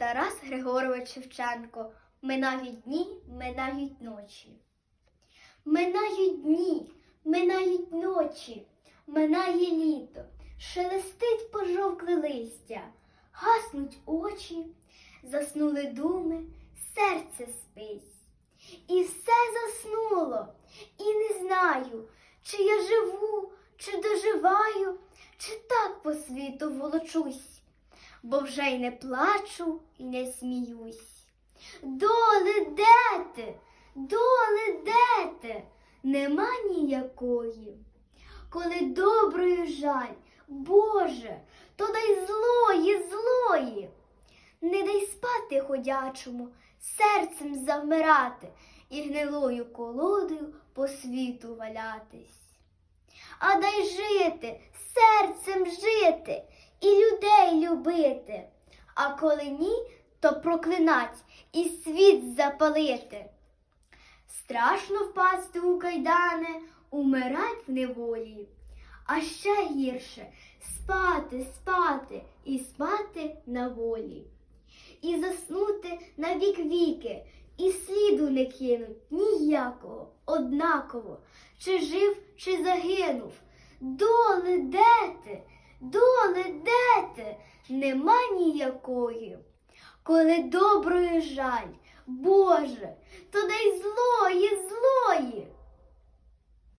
Тарас Григорович Шевченко. Минають дні, минають ночі. Минають дні, минають ночі, минає літо, шелестить пожовкле листя, гаснуть очі, заснули думи, серце спить. І все заснуло, і не знаю, чи я живу, чи доживаю, чи так по світу волочусь, бо вже й не плачу і не сміюсь. Доле де ти? Доле де ти? Нема ніякої. Коли доброї жаль, Боже, то дай злої, злої. Не дай спати ходячому, серцем завмирати і гнилою колодою по світу валятись. А дай жити, серцем жити і людей любити. А коли ні, то проклинать і світ запалити. Страшно впасти у кайдани, умирать в неволі, а ще гірше спати, спати і спати на волі. І заснути на вік віки, і сліду не кинуть ніякого, однаково, чи жив, чи загинув. Доле де де ти, нема ніякої. Коли доброї жаль, Боже, то дай зло.